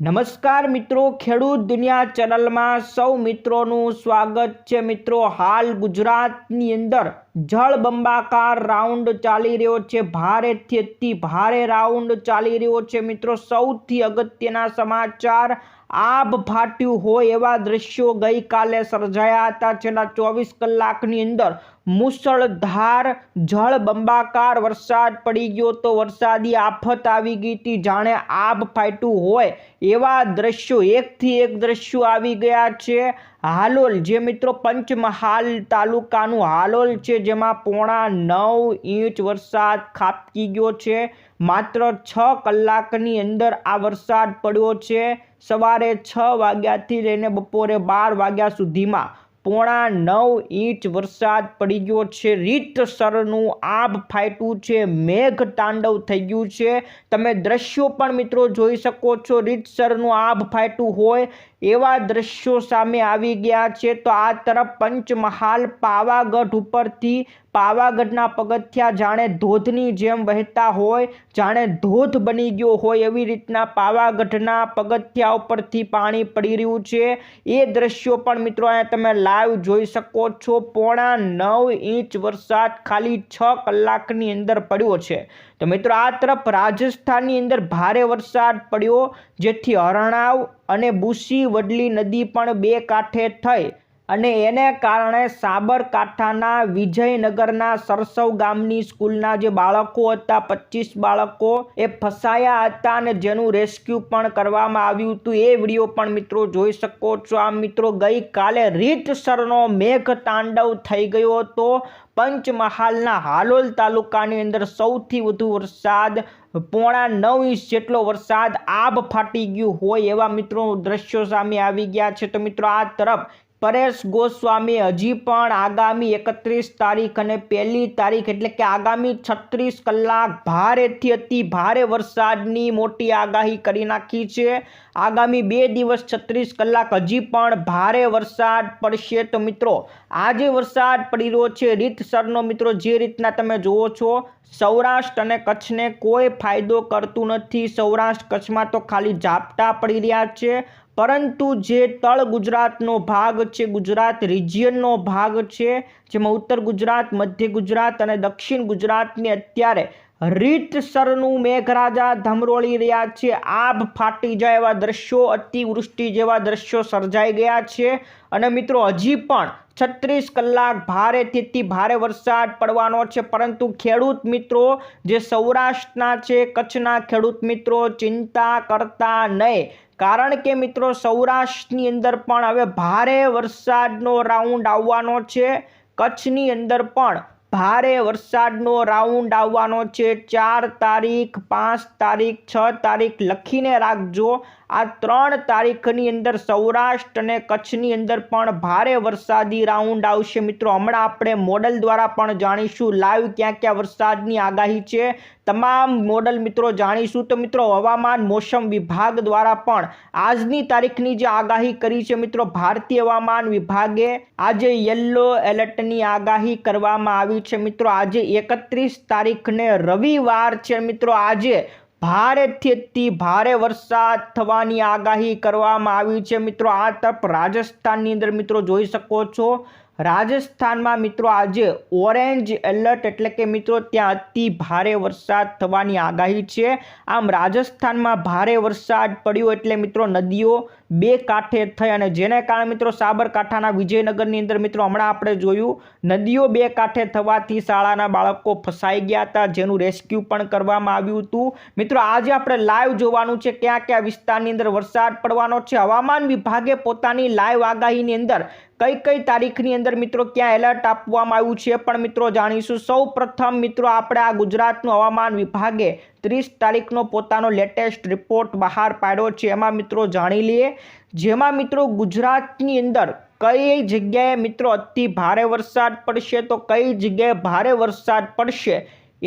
નમસ્કાર મિત્રો, ખેડૂત દુનિયા ચેનલમાં સૌ મિત્રોનું સ્વાગત છે. મિત્રો, હાલ ગુજરાતની અંદર જળબંબાકાર રાઉન્ડ ચાલી રહ્યો છે. ભારેથી અતિ ભારે રાઉન્ડ ચાલી રહ્યો છે. મિત્રો, સૌથી અગત્યના સમાચાર આબ ફાટ્યું હોય એવા દ્રશ્યો ગઈકાલે સર્જાયા હતા. છેલ્લા ચોવીસ કલાકની અંદર મુસળધાર જળબંબાકાર વરસાદ પડી ગયો તો વરસાદી આફત આવી ગઈ હતી. જાણે આબ ફાટ્યું હોય એવા દ્રશ્યો એકથી એક દ્રશ્યો આવી ગયા છે. હાલોલ, જે મિત્રો પંચમહાલ તાલુકાનું હાલોલ છે, જેમાં પોણા નવ ઇંચ વરસાદ ખાબકી ગયો છે. માત્ર છ કલાકની અંદર આ વરસાદ પડ્યો છે. સવારે છ વાગ્યાથી લઈને બપોરે બાર વાગ્યા સુધીમાં પોણા નવ ઇંચ વરસાદ પડી ગયો છે. રીતસરનું આબ ફાટ્યું છે. મેઘ તાંડવ થઈ ગયું છે. તમે દ્રશ્યો પણ મિત્રો જોઈ શકો છો. રીતસરનું આબ ફાટ્યું હોય એવા દ્રશ્યો સામે આવી ગયા છે તો આ તરફ પંચમહાલ પાવાગઢ ઉપરથી પાવાગઢના પગથિયા જાણે ધોધની જેમ વહેતા હોય, જાણે ધોધ બની ગયો હોય એવી રીતના પાવાગઢના પગથિયા ઉપરથી પાણી પડી રહ્યું છે. એ દ્રશ્યો પણ મિત્રો અહીંયા તમે લાઈવ જોઈ શકો છો. પોણા નવ ઇંચ વરસાદ ખાલી છ કલાકની અંદર પડ્યો છે. તો મિત્રો, આ તરફ રાજસ્થાનની અંદર ભારે વરસાદ પડ્યો, જેથી હરણાવ અને બુસી વડલી નદી પણ બે કાંઠે થઈ. અને એને કારણે સાબરકાંઠાના વિજયનગરના સરસવ ગામની સ્કૂલના જે બાળકો હતા પચીસ બાળકો, એ ફસાયા હતા અને જેનું રેસ્ક્યુ પણ કરવામાં આવ્યું હતું. એ વીડિયો પણ મિત્રો જોઈ શકો છો. આ મિત્રો, ગઈકાલે રીતસરનો મેઘ તાંડવ થઈ ગયો હતો. પંચમહાલના હાલોલ તાલુકાની અંદર સૌથી વધુ વરસાદ, પોણા નવ ઇંચ જેટલો વરસાદ આબ ફાટી ગયું હોય એવા મિત્રો દ્રશ્યો સામે આવી ગયા છે. તો મિત્રો, આ તરફ પરેશ ગોસ્વામી હજી પણ આગામી એકત્રીસ તારીખ અને પહેલી તારીખ એટલે કે આગામી છત્રીસ કલાક ભારેથી અતિ ભારે વરસાદની મોટી આગાહી કરી નાખી છે. આગામી બે દિવસ છત્રીસ કલાક હજી પણ ભારે વરસાદ પડશે. તો મિત્રો, આજે વરસાદ પડી રહ્યો છે. રીતસરનો મિત્રો, જે રીતના તમે જુઓ છો, સૌરાષ્ટ્ર અને કચ્છને કોઈ ફાયદો કરતું નથી. સૌરાષ્ટ્ર કચ્છમાં તો ખાલી ઝાપટા પડી રહ્યા છે. પરંતુ જે તળ ગુજરાતનો ભાગ છે, ગુજરાત રિજિયનનો ભાગ છે, જેમાં ઉત્તર ગુજરાત, મધ્ય ગુજરાત અને દક્ષિણ ગુજરાતની અત્યારે રીતસરનું મેઘરાજા ધમરોળી રહ્યા છે. આભ ફાટી જાય એવા દ્રશ્યો, અતિવૃષ્ટિ જેવા દ્રશ્યો સર્જાઈ ગયા છે. અને મિત્રો, હજી પણ છત્રીસ કલાક ભારેથી ભારે વરસાદ પડવાનો છે. પરંતુ ખેડૂત મિત્રો, જે સૌરાષ્ટ્રના છે, કચ્છના ખેડૂત મિત્રો, ચિંતા કરતા નહીં. કારણ કે મિત્રો સૌરાષ્ટ્રની અંદર પણ હવે ભારે વરસાદનો રાઉન્ડ આવવાનો છે. કચ્છની અંદર પણ ભારે વરસાદનો રાઉન્ડ આવવાનો છે. ચાર તારીખ, પાંચ તારીખ, છ તારીખ લખીને રાખજો. આ ત્રણ તારીખની અંદર સૌરાષ્ટ્ર અને કચ્છની અંદર પણ ભારે વરસાદી રાઉન્ડ આવશે. મિત્રો, હમણાં આપણે મોડલ દ્વારા પણ જાણીશું લાઈવ ક્યાં ક્યાં વરસાદની આગાહી છે. તમામ મોડલ મિત્રો જાણીશું. તો મિત્રો, હવામાન મોસમ વિભાગ દ્વારા પણ આજની તારીખની જે આગાહી કરી છે મિત્રો, ભારતીય હવામાન વિભાગે આજે યલો એલર્ટની આગાહી કરવામાં આવી છે. મિત્રો, આજે એકત્રીસ તારીખને રવિવાર છે. મિત્રો, આજે ભારેથી ભારે વરસાદ થવાની આગાહી કરવામાં આવી છે. મિત્રો, આ તરફ રાજસ્થાનની અંદર મિત્રો જોઈ શકો છો. રાજસ્થાનમાં મિત્રો આજે ઓરેન્જ એલર્ટ એટલે કે મિત્રો ત્યાં અતિ ભારે વરસાદ થવાની આગાહી છે. આમ રાજસ્થાનમાં ભારે વરસાદ પડ્યો એટલે મિત્રો નદીઓ બે કાંઠે થઈ અને જેને કારણે મિત્રો સાબરકાંઠાના વિજયનગરની અંદર મિત્રો હમણાં આપણે જોયું, નદીઓ બે કાંઠે થવાથી શાળાના બાળકો ફસાઈ ગયા હતા, જેનું રેસ્ક્યુ પણ કરવામાં આવ્યું હતું. મિત્રો આજે આપણે લાઈવ જોવાનું છે ક્યાં કયા વિસ્તારની અંદર વરસાદ પડવાનો છે. હવામાન વિભાગે પોતાની લાઈવ આગાહીની અંદર કઈ કઈ તારીખની અંદર મિત્રો ક્યાં એલર્ટ આપવામાં આવ્યું છે પણ મિત્રો જાણીશું. સૌ પ્રથમ મિત્રો આપણે આ ગુજરાતનું હવામાન વિભાગે ત્રીસ તારીખનો પોતાનો લેટેસ્ટ રિપોર્ટ બહાર પાડ્યો છે. એમાં મિત્રો જાણી લઈએ, જેમાં મિત્રો ગુજરાતની અંદર કઈ જગ્યાએ મિત્રો અતિ ભારે વરસાદ પડશે, તો કઈ જગ્યાએ ભારે વરસાદ પડશે,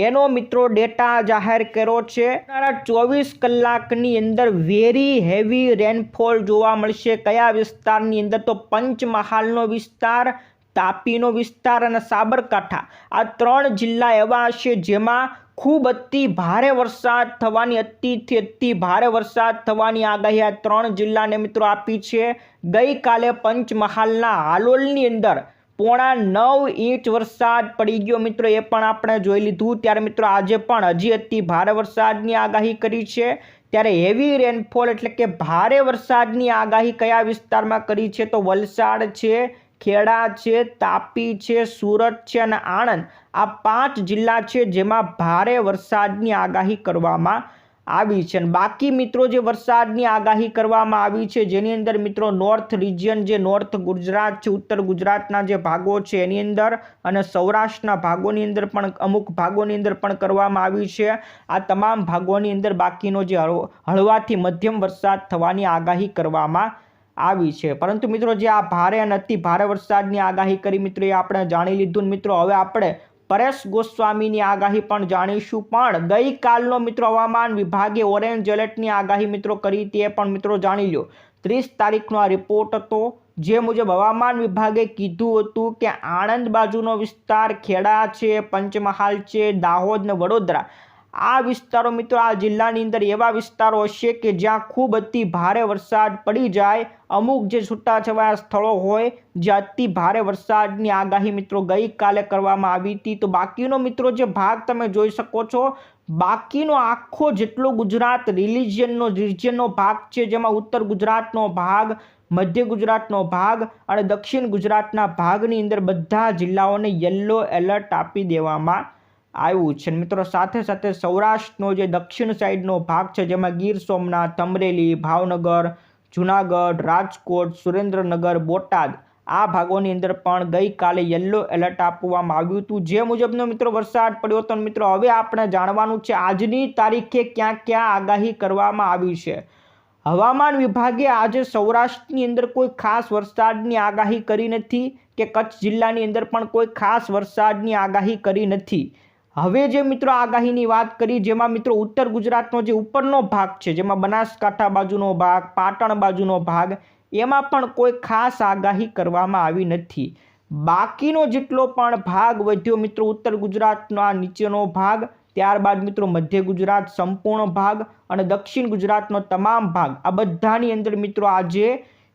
એનો મિત્રો ડેટા જાહેર કર્યો છે. ચોવીસ કલાકની અંદર વેરી હેવી રેનફોલ જોવા મળશે. કયા વિસ્તારની અંદર? તો પંચમહાલનો વિસ્તાર, તાપીનો વિસ્તાર અને સાબરકાંઠા. આ ત્રણ જિલ્લા એવા હશે જેમાં ખૂબ અતિ ભારે વરસાદ થવાની, અતિથી અતિ ભારે વરસાદ થવાની આગાહી આ ત્રણ જિલ્લાને મિત્રો આપી છે. ગઈકાલે પંચમહાલના હાલોલની અંદર પોણા નવ ઇંચ વરસાદ પડી ગયો. મિત્રો, એ પણ આપણે જોઈ લીધું. ત્યારે મિત્રો, આજે પણ હજી અતિ ભારે વરસાદની આગાહી કરી છે. ત્યારે હેવી રેનફોલ એટલે કે ભારે વરસાદની આગાહી કયા વિસ્તારમાં કરી છે? તો વલસાડ છે ખેડા છે, તાપી છે, સુરત છે અને આણંદ. આ પાંચ જિલ્લા છે જેમાં ભારે વરસાદની આગાહી કરવામાં આવી છે. અને બાકી મિત્રો જે વરસાદની આગાહી કરવામાં આવી છે, જેની અંદર મિત્રો નોર્થ રિજિયન જે નોર્થ ગુજરાત છે, ઉત્તર ગુજરાતના જે ભાગો છે, એની અંદર અને સૌરાષ્ટ્રના ભાગોની અંદર પણ અમુક ભાગોની અંદર પણ કરવામાં આવી છે. આ તમામ ભાગોની અંદર બાકીનો જે હળવો- હળવાથી મધ્યમ વરસાદ થવાની આગાહી કરવામાં આવી છે. પરંતુ મિત્રો જે આ ભારે અને અતિ ભારે વરસાદની આગાહી કરી, મિત્રો, એ આપણે જાણી લીધું મિત્રો, હવે આપણે પરેશ ગોસ્વામીની આગાહી પણ જાણીશું. પણ ગઈકાલનો, મિત્રો, હવામાન વિભાગે ઓરેન્જ એલર્ટની આગાહી, મિત્રો, કરી તે પણ, મિત્રો, જાણી લો ત્રીસ તારીખનો આ રિપોર્ટ હતો, જે મુજબ હવામાન વિભાગે કીધું હતું કે આણંદ બાજુનો વિસ્તાર ખેડા છે, પંચમહાલ છે, દાહોદ ને વડોદરા. આ વિસ્તારો મિત્રો, આ જિલ્લાની અંદર એવા વિસ્તારો હશે કે જ્યાં ખૂબ અતિ ભારે વરસાદ પડી જાય. અમુક જે છૂટાછવાયા સ્થળો હોય, જ્યાં અતિ ભારે વરસાદની આગાહી મિત્રો ગઈકાલે કરવામાં આવી હતી. તો બાકીનો મિત્રો, જે ભાગ તમે જોઈ શકો છો, બાકીનો આખો જેટલો ગુજરાત રિલિજિયનનો, રિજિયનનો ભાગ છે, જેમાં ઉત્તર ગુજરાતનો ભાગ, મધ્ય ગુજરાતનો ભાગ અને દક્ષિણ ગુજરાતના ભાગની અંદર બધા જિલ્લાઓને યલો એલર્ટ આપી દેવામાં આવ્યું છે. મિત્રો, સાથે સાથે સૌરાષ્ટ્રનો જે દક્ષિણ સાઈડનો ભાગ છે, જેમાં ગીર સોમનાથ, અમરેલી, ભાવનગર, જુનાગઢ, રાજકોટ, સુરેન્દ્રનગર, બોટાદ આ ભાગોની અંદર પણ ગઈકાલે યલો એલર્ટ આપવામાં આવ્યું હતું. જે મુજબનો મિત્રો વરસાદ પડ્યો હતો મિત્રો, હવે આપણે જાણવાનું છે આજની તારીખે ક્યાં ક્યાં આગાહી કરવામાં આવી છે. હવામાન વિભાગે આજે સૌરાષ્ટ્રની અંદર કોઈ ખાસ વરસાદની આગાહી કરી નથી કે કચ્છ જિલ્લાની અંદર પણ કોઈ ખાસ વરસાદની આગાહી કરી નથી. હવે જે મિત્રો આગાહીની વાત કરી, જેમાં મિત્રો ઉત્તર ગુજરાતનો જે ઉપરનો ભાગ છે, જેમાં બનાસકાંઠા બાજુનો ભાગ, પાટણ બાજુનો ભાગ, એમાં પણ કોઈ ખાસ આગાહી કરવામાં આવી નથી. બાકીનો જેટલો પણ ભાગ વધ્યો મિત્રો ઉત્તર ગુજરાતનો આ નીચેનો ભાગ, ત્યારબાદ મિત્રો મધ્ય ગુજરાત સંપૂર્ણ ભાગ અને દક્ષિણ ગુજરાતનો તમામ ભાગ, આ બધાની અંદર મિત્રો આજે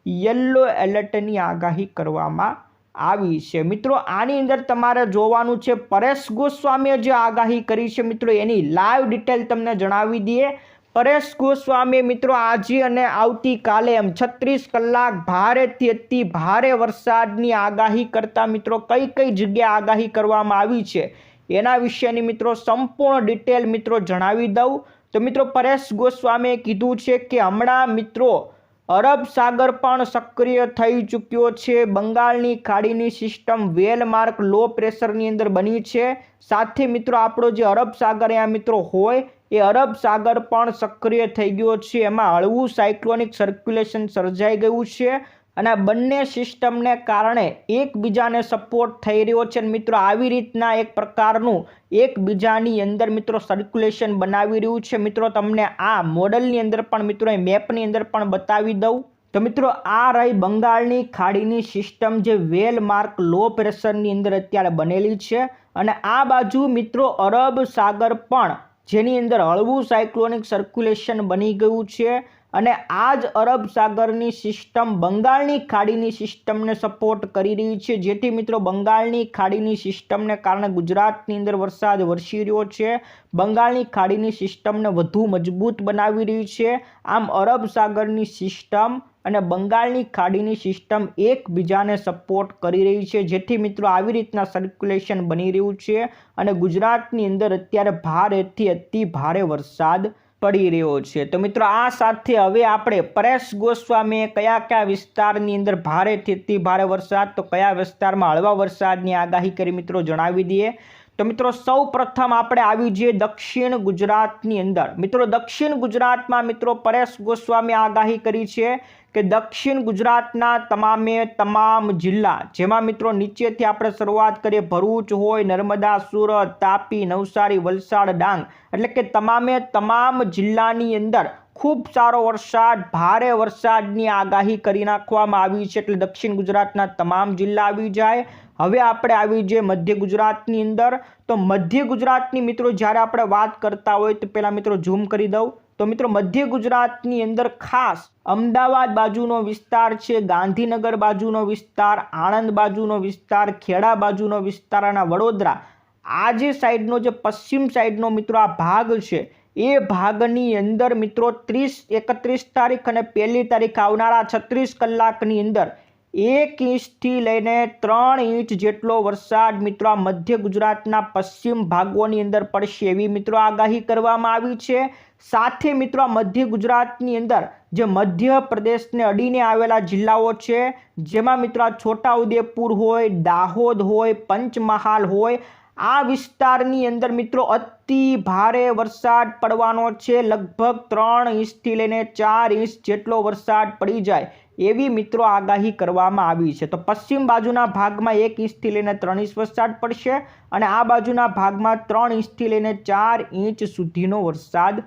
યલો એલર્ટની આગાહી કરવામાં આવી છે. મિત્રો, આની અંદર તમારે જોવાનું છે, પરેશ ગોસ્વામીએ જે આગાહી કરી છે, મિત્રો, એની લાઈવ ડિટેલ તમને જણાવી દઈએ. પરેશ ગોસ્વામીએ, મિત્રો, આજે અને આવતીકાલે એમ છત્રીસ કલાક ભારેથી અતિ ભારે વરસાદની આગાહી કરતા, મિત્રો, કઈ કઈ જગ્યાએ આગાહી કરવામાં આવી છે, એના વિશેની, મિત્રો, સંપૂર્ણ ડિટેલ મિત્રો, જણાવી દઉં. તો, મિત્રો, પરેશ ગોસ્વામીએ કીધું છે કે હમણાં, મિત્રો અરબ સાગર પણ સક્રિય થઈ ચૂક્યો છે. બંગાળની ખાડીની સિસ્ટમ વેલ માર્ક, લો પ્રેશરની અંદર બની છે. સાથે મિત્રો, આપણો જે અરબ સાગર અહીંયા મિત્રો હોય, એ અરબ સાગર પણ સક્રિય થઈ ગયો છે. એમાં હળવું સાયક્લોનિક સર્ક્યુલેશન સર્જાઈ ગયું છે. અને આ બંને સિસ્ટમને કારણે એકબીજાને સપોર્ટ થઈ રહ્યો છે અને મિત્રો આવી રીતના એક પ્રકારનું એકબીજાની અંદર મિત્રો સર્ક્યુલેશન બનાવી રહ્યું છે. મિત્રો તમને આ મોડલની અંદર પણ મિત્રો એ મેપની અંદર પણ બતાવી દઉં. તો મિત્રો આ રહી બંગાળની ખાડીની સિસ્ટમ જે વેલ માર્ક લો પ્રેશરની અંદર અત્યારે બનેલી છે. અને આ બાજુ મિત્રો અરબ સાગર પણ જેની અંદર હળવું સાયક્લોનિક સર્ક્યુલેશન બની ગયું છે અને આ જ અરબ સાગરની સિસ્ટમ બંગાળની ખાડીની સિસ્ટમને સપોર્ટ કરી રહી છે. જેથી મિત્રો બંગાળની ખાડીની સિસ્ટમને કારણે ગુજરાતની અંદર વરસાદ વરસી રહ્યો છે. બંગાળની ખાડીની સિસ્ટમને વધુ મજબૂત બનાવી રહી છે. આમ અરબ સાગરની સિસ્ટમ અને બંગાળની ખાડીની સિસ્ટમ એકબીજાને સપોર્ટ કરી રહી છે. જેથી મિત્રો આવી રીતના સર્ક્યુલેશન બની રહ્યું છે અને ગુજરાતની અંદર અત્યારે ભારેથી અતિ ભારે વરસાદ પડી રહ્યો છે. તો મિત્રો આ સાથે હવે આપણે પરેશ ગોસ્વામીએ કયા કયા વિસ્તારની અંદર ભારેથી અતિ ભારે વરસાદ, તો કયા વિસ્તારમાં હળવા વરસાદની આગાહી કરી મિત્રો જણાવી દઈએ. તો મિત્રો સૌ પ્રથમ આપણે આવી જઈએ દક્ષિણ ગુજરાતની અંદર. મિત્રો દક્ષિણ ગુજરાતમાં મિત્રો પરેશ ગોસ્વામી આગાહી કરી છે કે દક્ષિણ ગુજરાતના તમામે તમામ જિલ્લા, જેમાં મિત્રો નીચેથી આપણે શરૂઆત કરીએ, ભરૂચ હોય, નર્મદા, સુરત, તાપી, નવસારી, વલસાડ, ડાંગ, એટલે કે તમામે તમામ જિલ્લાની અંદર ખૂબ સારો વરસાદ, ભારે વરસાદની આગાહી કરી નાખવામાં આવી છે, એટલે દક્ષિણ ગુજરાતના તમામ જિલ્લા આવી જાય. હવે આપણે આવી જઈએ મધ્ય ગુજરાતની અંદર, તો મધ્ય ગુજરાતની મિત્રો જ્યારે આપણે વાત કરતા હોય, તો પહેલાં મિત્રો ઝૂમ કરી દઉં. તો મિત્રો મધ્ય ગુજરાતની અંદર ખાસ અમદાવાદ બાજુનો વિસ્તાર છે, ગાંધીનગર બાજુનો વિસ્તાર, આણંદ બાજુનો વિસ્તાર, ખેડા બાજુનો વિસ્તાર અને વડોદરા. આ જે સાઈડનો જે પશ્ચિમ સાઈડનો મિત્રો આ ભાગ છે, એ ભાગની અંદર મિત્રો ત્રીસ એકત્રીસ તારીખ અને પહેલી તારીખ આવનારા છત્રીસ કલાકની અંદર એક ઇંચથી લઈને ત્રણ ઇંચ જેટલો વરસાદ મિત્રો આ મધ્ય ગુજરાતના પશ્ચિમ ભાગોની અંદર પડશે એવી મિત્રો આગાહી કરવામાં આવી છે. સાથે મિત્રો મધ્ય ગુજરાતની અંદર જે મધ્ય પ્રદેશને અડીને આવેલા જિલ્લાઓ છે, જેમાં મિત્રો છોટાઉદેપુર હોય, દાહોદ હોય, પંચમહાલ હોય, આ વિસ્તારની અંદર મિત્રો અતિ ભારે વરસાદ પડવાનો છે. લગભગ ત્રણ ઇંચથી લઈને ચાર ઇંચ જેટલો વરસાદ પડી જાય એવી મિત્રો આગાહી કરવામાં આવી છે. તો પશ્ચિમ બાજુના ભાગમાં એક ઇંચથી લઈને ત્રણ ઇંચ વરસાદ પડશે અને આ બાજુના ભાગમાં ત્રણ ઇંચથી લઈને ચાર ઇંચ સુધીનો વરસાદ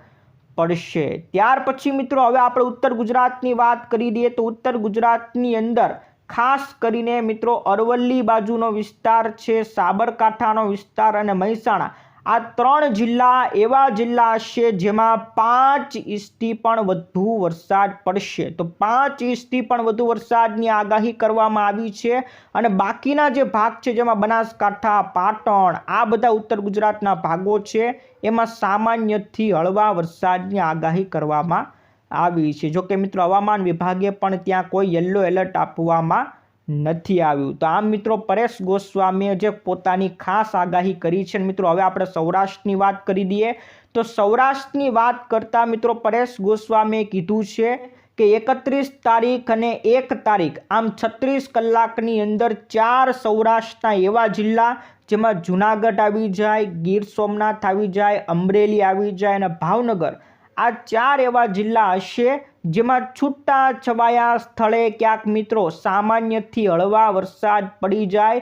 પડશે. ત્યાર પછી મિત્રો, હવે આપણે ઉત્તર ગુજરાતની વાત કરી દઈએ તો ઉત્તર ગુજરાતની અંદર ખાસ કરીને મિત્રો અરવલ્લી બાજુનો વિસ્તાર છે, સાબરકાંઠાનો વિસ્તાર અને મહેસાણા. આ ત્રણ જિલ્લા એવા જિલ્લા હશે જેમાં પાંચ ઇંચથી પણ વધુ વરસાદ પડશે. તો પાંચ ઇંચથી પણ વધુ વરસાદની આગાહી કરવામાં આવી છે અને બાકીના જે ભાગ છે જેમાં બનાસકાંઠા, પાટણ, આ બધા ઉત્તર ગુજરાતના ભાગો છે, એમાં સામાન્યથી હળવા વરસાદની આગાહી કરવામાં આવી છે. જો કે મિત્રો હવામાન વિભાગે પણ ત્યાં કોઈ યલો એલર્ટ આપવામાં નથી આવ્યું. તો આમ મિત્રો પરેશ ગોસ્વામીએ જે પોતાની ખાસ આગાહી કરી છે મિત્રો, હવે આપણે સૌરાષ્ટ્રની વાત કરી દઈએ. તો સૌરાષ્ટ્રની વાત કરતા મિત્રો પરેશ ગોસ્વામીએ કીધું છે કે એકત્રીસ તારીખ અને એક તારીખ, આમ છત્રીસ કલાકની અંદર ચાર સૌરાષ્ટ્રના એવા જિલ્લા જેમાં જુનાગઢ આવી જાય, ગીર સોમનાથ આવી જાય, અમરેલી આવી જાય અને ભાવનગર. આ ચાર એવા જિલ્લા હશે જેમાં છૂટા છવાયા સ્થળે ક્યાંક મિત્રો સામાન્યથી હળવા વરસાદ પડી જાય.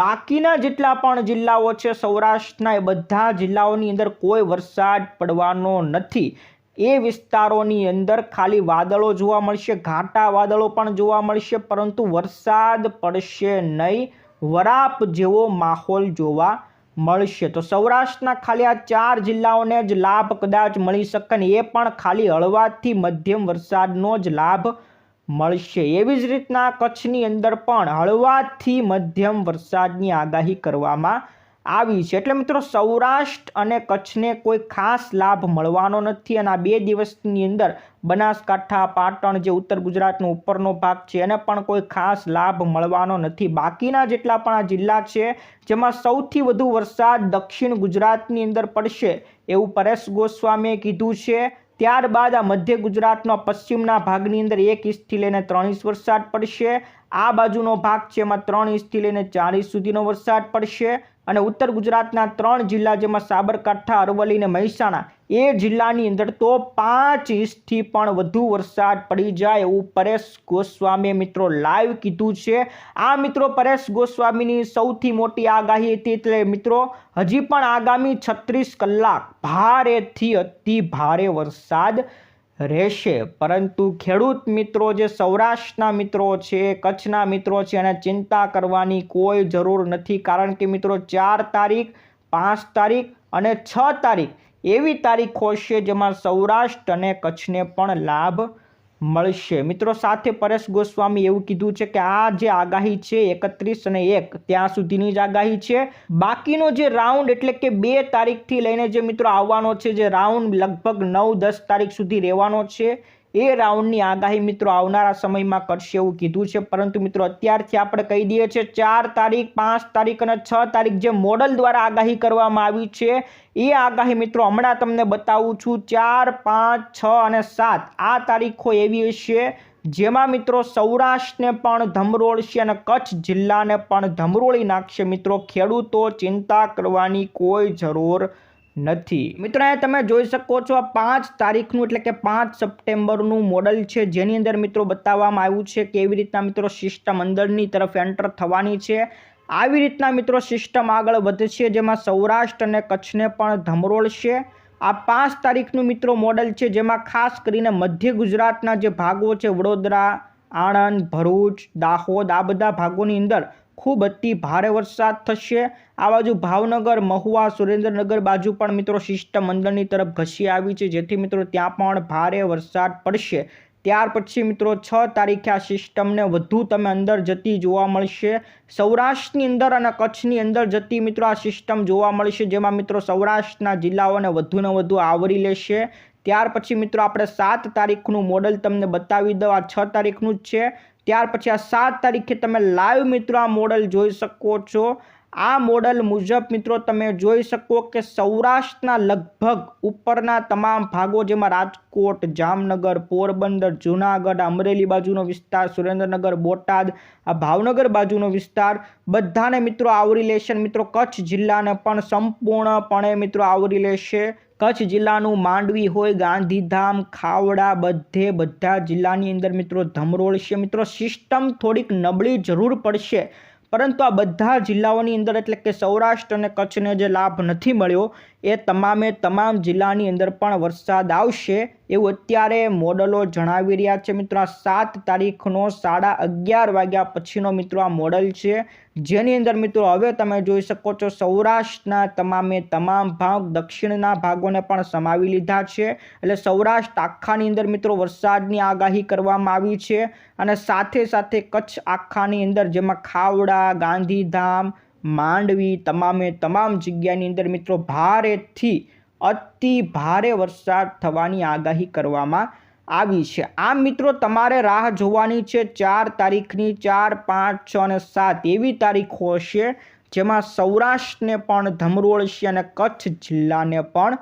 બાકીના જેટલા પણ જિલ્લાઓ છે, સૌરાષ્ટ્રના એ બધા જિલ્લાઓની અંદર કોઈ વરસાદ પડવાનો નથી. એ વિસ્તારોની અંદર ખાલી વાદળો જોવા મળશે, ઘાટા વાદળો પણ જોવા મળશે, પરંતુ વરસાદ પડશે નહીં. વરાપ જેવો માહોલ જોવા મળશે. તો સૌરાષ્ટ્રના ખાલી આ ચાર જિલ્લાઓને જ લાભ કદાચ મળી શકે ને એ પણ ખાલી હળવાથી મધ્યમ વરસાદનો જ લાભ મળશે. એવી જ રીતના કચ્છની અંદર પણ હળવાથી મધ્યમ વરસાદની આગાહી કરવામાં આવી છે. એટલે મિત્રો, સૌરાષ્ટ્ર અને કચ્છને કોઈ ખાસ લાભ મળવાનો નથી અને આ બે દિવસની અંદર બનાસકાંઠા, પાટણ જે ઉત્તર ગુજરાતનો ઉપરનો ભાગ છે, એને પણ કોઈ ખાસ લાભ મળવાનો નથી. બાકીના જેટલા પણ આ જિલ્લા છે, જેમાં સૌથી વધુ વરસાદ દક્ષિણ ગુજરાતની અંદર પડશે એવું પરેશ ગોસ્વામીએ કીધું છે. ત્યારબાદ આ મધ્ય ગુજરાતના પશ્ચિમના ભાગની અંદર એક ઇંચથી લઈને ત્રણ ઇંચ વરસાદ પડશે. આ બાજુનો ભાગ છે એમાં ત્રણ ઇંચથી લઈને ચાલીસ સુધીનો વરસાદ પડશે અને ઉત્તર ગુજરાતના ત્રણ જિલ્લા જેમાં સાબરકાંઠા, અરવલ્લી અને મહેસાણા, એ જિલ્લાની અંદર તો પાંચ ઇંચથી પણ વધુ વરસાદ પડી જાય એવું પરેશ ગોસ્વામીએ મિત્રો લાઈવ કીધું છે. આ મિત્રો પરેશ ગોસ્વામીની સૌથી મોટી આગાહી હતી એટલે મિત્રો હજી પણ આગામી છત્રીસ કલાક ભારેથી અતિ ભારે વરસાદ રહેશે. પરંતુ ખેડૂત મિત્રો જે સૌરાષ્ટ્રના મિત્રો છે, કચ્છના મિત્રો છે, એને ચિંતા કરવાની કોઈ જરૂર નથી. કારણ કે મિત્રો, ચાર તારીખ, પાંચ તારીખ અને છ તારીખ એવી તારીખો છે જેમાં સૌરાષ્ટ્ર અને કચ્છને પણ લાભ મળશે. મિત્રો, સાથે પરેશ ગોસ્વામી એવું કીધું છે કે આ જે આગાહી છે, એકત્રીસ અને એક, ત્યાં સુધીની જ આગાહી છે. બાકીનો જે રાઉન્ડ એટલે કે બે તારીખથી લઈને જે મિત્રો આવવાનો છે, જે રાઉન્ડ લગભગ નવ દસ તારીખ સુધી રહેવાનો છે એ રાઉન્ડની આગાહી મિત્રો આવનારા સમયમાં કરશે એવું કીધું છે. પરંતુ મિત્રો અત્યારથી આપણે કહી દઈએ છીએ ચાર તારીખ, પાંચ તારીખ અને છ તારીખ જે મોડલ દ્વારા આગાહી કરવામાં આવી છે, એ આગાહી મિત્રો હમણાં તમને બતાવું છું. ચાર, પાંચ, છ અને સાત આ તારીખો એવી હશે જેમાં મિત્રો સૌરાષ્ટ્રને પણ ધમરોળશે અને કચ્છ જિલ્લાને પણ ધમરોળી નાખશે. મિત્રો ખેડૂતો ચિંતા કરવાની કોઈ જરૂર નથી. મિત્રો, અહીંયા તમે જોઈ શકો છો આ પાંચ તારીખનું એટલે કે પાંચ સપ્ટેમ્બરનું મોડલ છે. જેની અંદર મિત્રો બતાવવામાં આવ્યું છે કેવી રીતના મિત્રો સિસ્ટમ અંદરની તરફ એન્ટર થવાની છે. આવી રીતના મિત્રો સિસ્ટમ આગળ વધશે જેમાં સૌરાષ્ટ્ર અને કચ્છને પણ ધમરોળશે આ પાંચ તારીખનું મિત્રો મોડલ છે, જેમાં ખાસ કરીને મધ્ય ગુજરાતના જે ભાગો છે, વડોદરા, આણંદ, ભરૂચ, દાહોદ, આ બધા ભાગોની અંદર ખૂબ અતિ ભારે વરસાદ થશે. આ બાજુ ભાવનગર, મહુવા, સુરેન્દ્રનગર બાજુ પણ મિત્રો અંદરની તરફ ઘસી આવી છે. જેથી મિત્રો ત્યાં પણ ભારે વરસાદ પડશે. ત્યાર પછી મિત્રો છ તારીખે આ સિસ્ટમને વધુ તમે અંદર જતી જોવા મળશે. સૌરાષ્ટ્રની અંદર અને કચ્છની અંદર જતી મિત્રો આ સિસ્ટમ જોવા મળશે, જેમાં મિત્રો સૌરાષ્ટ્રના જિલ્લાઓને વધુને વધુ આવરી લેશે. ત્યાર પછી મિત્રો આપણે સાત તારીખનું મોડલ તમને બતાવી દઉં. આ છ તારીખનું જ છે. ત્યાર પછી આ સાત તારીખે તમે લાઈવ મિત્રો આ મોડલ જોઈ શકો છો. આ મોડલ મુજબ મિત્રો તમે જોઈ શકો કે સૌરાષ્ટ્રના લગભગ ઉપરના તમામ ભાગો જેમાં રાજકોટ, જામનગર, પોરબંદર, જૂનાગઢ અમરેલી બાજુનો વિસ્તાર, સુરેન્દ્રનગર, બોટાદ, આ ભાવનગર બાજુનો વિસ્તાર, બધાને મિત્રો આવરી લેશે મિત્રો કચ્છ જિલ્લાને પણ સંપૂર્ણપણે મિત્રો આવરી લેશે. કચ્છ જિલ્લાનું માંડવી હોય, ગાંધીધામ, ખાવડા, બધે બધા જિલ્લાની અંદર મિત્રો ધમરોળ છે. મિત્રો સિસ્ટમ થોડીક નબળી જરૂર પડશે. પરંતુ આ બધા જિલ્લાઓની અંદર એટલે કે સૌરાષ્ટ્ર અને કચ્છને જે લાભ નથી મળ્યો એ તમામે તમામ જિલ્લાની અંદર પણ વરસાદ આવશે એવું અત્યારે મોડલો જણાવી રહ્યા છે મિત્રો. આ સાત તારીખનો સાડા અગિયાર વાગ્યા પછીનો મિત્રો આ મોડલ છે. જેની અંદર મિત્રો હવે તમે જોઈ શકો છો સૌરાષ્ટ્રના તમામે તમામ ભાગ દક્ષિણના ભાગોને પણ સમાવી લીધા છે. એટલે સૌરાષ્ટ્ર આખાની અંદર મિત્રો વરસાદની આગાહી કરવામાં આવી છે. અને સાથે સાથે કચ્છ આખાની અંદર જેમાં ખાવડા, ગાંધીધામ માંડવી તમામે તમામ જગ્યાની અંદર મિત્રો ભારેથી અતિ ભારે વરસાદ થવાની આગાહી કરવામાં આવી છે. આમ મિત્રો તમારે રાહ જોવાની છે ચાર તારીખની ચાર, પાંચ, છ અને સાત એવી તારીખો હશે જેમાં સૌરાષ્ટ્રને પણ ધમરોળશે અને કચ્છ જિલ્લાને પણ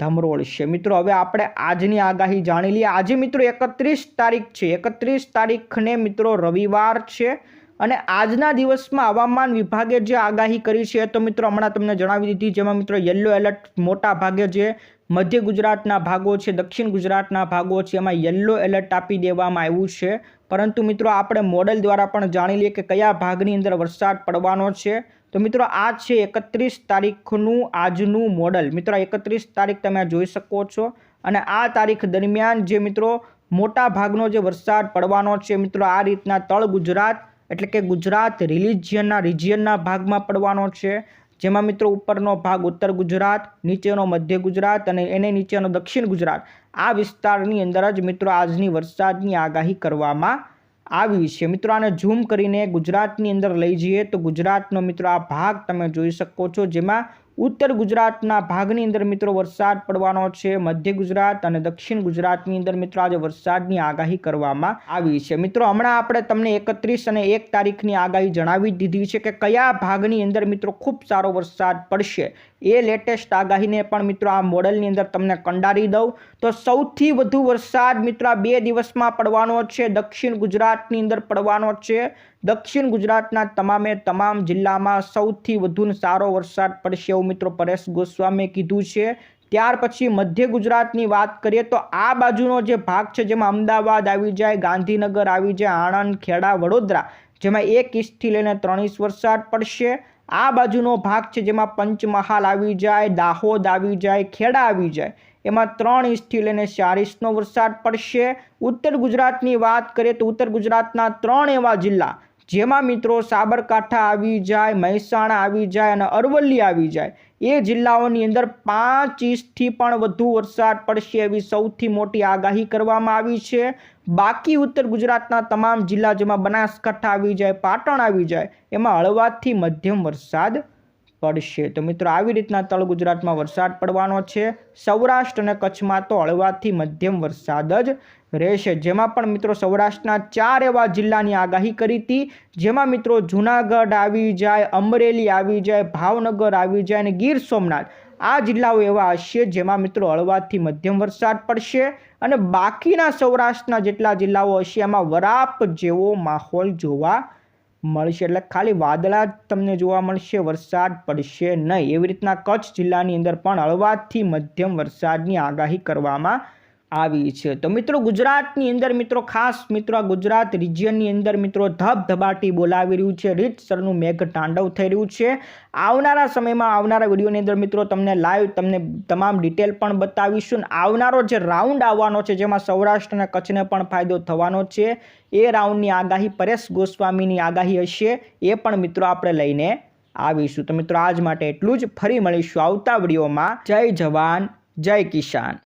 ધમરોળશે. મિત્રો હવે આપણે આજની આગાહી જાણી લઈએ. આજે મિત્રો એકત્રીસ તારીખ છે. એકત્રીસ તારીખને મિત્રો રવિવાર છે. અને આજના દિવસમાં હવામાન વિભાગે જે આગાહી કરી છે તો મિત્રો હમણાં તમને જણાવી દીધી જેમાં મિત્રો યલો એલર્ટ મોટા ભાગે જે મધ્ય ગુજરાતના ભાગો છે, દક્ષિણ ગુજરાતના ભાગો છે, એમાં યલો એલર્ટ આપી દેવામાં આવ્યું છે. પરંતુ મિત્રો આપણે મોડલ દ્વારા પણ જાણી લઈએ કે કયા ભાગની અંદર વરસાદ પડવાનો છે. તો મિત્રો આ છે એકત્રીસ તારીખનું આજનું મોડલ મિત્રો એકત્રીસ તારીખ તમે જોઈ શકો છો. અને આ તારીખ દરમિયાન જે મિત્રો મોટા ભાગનો જે વરસાદ પડવાનો છે, મિત્રો આ રીતના તળ ગુજરાત એટલે કે ગુજરાત રિલિજિયનના રિજિયનના ભાગમાં પડવાનો છે. જેમાં મિત્રો ઉપરનો ભાગ ઉત્તર ગુજરાત, નીચેનો મધ્ય ગુજરાત અને એને નીચેનો દક્ષિણ ગુજરાત. આ વિસ્તારની અંદર જ મિત્રો આજની વરસાદની આગાહી કરવામાં આવી છે. મિત્રો આને ઝૂમ કરીને ગુજરાતની અંદર લઈ જઈએ તો ગુજરાતનો મિત્રો આ ભાગ તમે જોઈ શકો છો. જેમાં ઉત્તર ગુજરાતના ભાગની અંદર મિત્રો વરસાદ પડવાનો છે. મધ્ય ગુજરાત અને દક્ષિણ ગુજરાતની અંદર મિત્રો આજે વરસાદની આગાહી કરવામાં આવી છે. મિત્રો, હમણાં આપણે તમને એકત્રીસ અને એક તારીખની આગાહી જણાવી દીધી છે કે કયા ભાગની અંદર મિત્રો ખૂબ સારો વરસાદ પડશે. એ લેટેસ્ટ આગાહીને પણ મિત્રો આ મોડલની અંદર તમને કંડારી દઉં. તો સૌથી વધુ વરસાદ મિત્રો બે દિવસમાં પડવાનો છે. દક્ષિણ ગુજરાતની અંદર પડવાનો છે. દક્ષિણ ગુજરાતના તમામે તમામ જિલ્લામાં સૌથી વધુ સારો વરસાદ પડશે એવું મિત્રો પરેશ ગોસ્વામીએ કીધું છે. ત્યાર પછી મધ્ય ગુજરાતની વાત કરીએ તો આ બાજુનો જે ભાગ છે જેમાં અમદાવાદ આવી જાય, ગાંધીનગર આવી જાય, આણંદ, ખેડા, વડોદરા, જેમાં એક ઇંચથી લઈને ત્રણ ઇંચ વરસાદ પડશે. આ બાજુનો ભાગ છે જેમાં પંચમહાલ આવી જાય, દાહોદ આવી જાય, ખેડા આવી જાય. એમાં ત્રણ ઇંચથી લઈને ચાર ઇંચનો વરસાદ પડશે. ઉત્તર ગુજરાતની વાત કરીએ તો ઉત્તર ગુજરાતના ત્રણ એવા જિલ્લા જેમાં મિત્રો સાબરકાંઠા આવી જાય, મહેસાણા આવી જાય અને અરવલ્લી આવી જાય. એ જિલ્લાઓની અંદર પાંચ ઇંચથી પણ વધુ વરસાદ પડશે એવી સૌથી મોટી આગાહી કરવામાં આવી છે. બાકી ઉત્તર ગુજરાતના તમામ જિલ્લા જેમાં બનાસકાંઠા આવી જાય, પાટણ આવી જાય, એમાં હળવાથી મધ્યમ વરસાદ પડશે. તો મિત્રો આવી રીતના તળ ગુજરાતમાં વરસાદ પડવાનો છે. સૌરાષ્ટ્ર અને કચ્છમાં તો હળવાથી મધ્યમ વરસાદ જ રહેશે જેમાં પણ મિત્રો સૌરાષ્ટ્રના ચાર એવા જિલ્લાની આગાહી કરી હતી. જેમાં મિત્રો જુનાગઢ આવી જાય, અમરેલી આવી જાય, ભાવનગર આવી જાય અને ગીર સોમનાથ. આ જિલ્લાઓ એવા હશે જેમાં મિત્રો હળવાથી મધ્યમ વરસાદ પડશે અને બાકીના સૌરાષ્ટ્રના જેટલા જિલ્લાઓ હશે એમાં વરાપ જેવો માહોલ જોવા મળશે. એટલે ખાલી વાદળા જ તમને જોવા મળશે, વરસાદ પડશે નહીં. એવી રીતના કચ્છ જિલ્લાની અંદર પણ હળવાથી મધ્યમ વરસાદની આગાહી કરવામાં આવી છે. તો મિત્રો ગુજરાતની અંદર મિત્રો ખાસ મિત્રો ગુજરાત રિજિયનની અંદર મિત્રો ધબધબાટી બોલાવી રહ્યું છે. રીતસરનું મેઘ તાંડવ થઈ રહ્યું છે. આવનારા સમયમાં આવનારા વિડીયોની અંદર મિત્રો તમને લાઈવ તમને તમામ ડિટેલ પણ બતાવીશું. આવનારો જે રાઉન્ડ આવવાનો છે, જેમાં સૌરાષ્ટ્ર અને કચ્છને પણ ફાયદો થવાનો છે, એ રાઉન્ડની આગાહી પરેશ ગોસ્વામીની આગાહી હશે, એ પણ મિત્રો આપણે લઈને આવીશું. તો મિત્રો આજ માટે એટલું જ. ફરી મળીશું આવતા વિડીયોમાં. જય જવાન, જય કિસાન.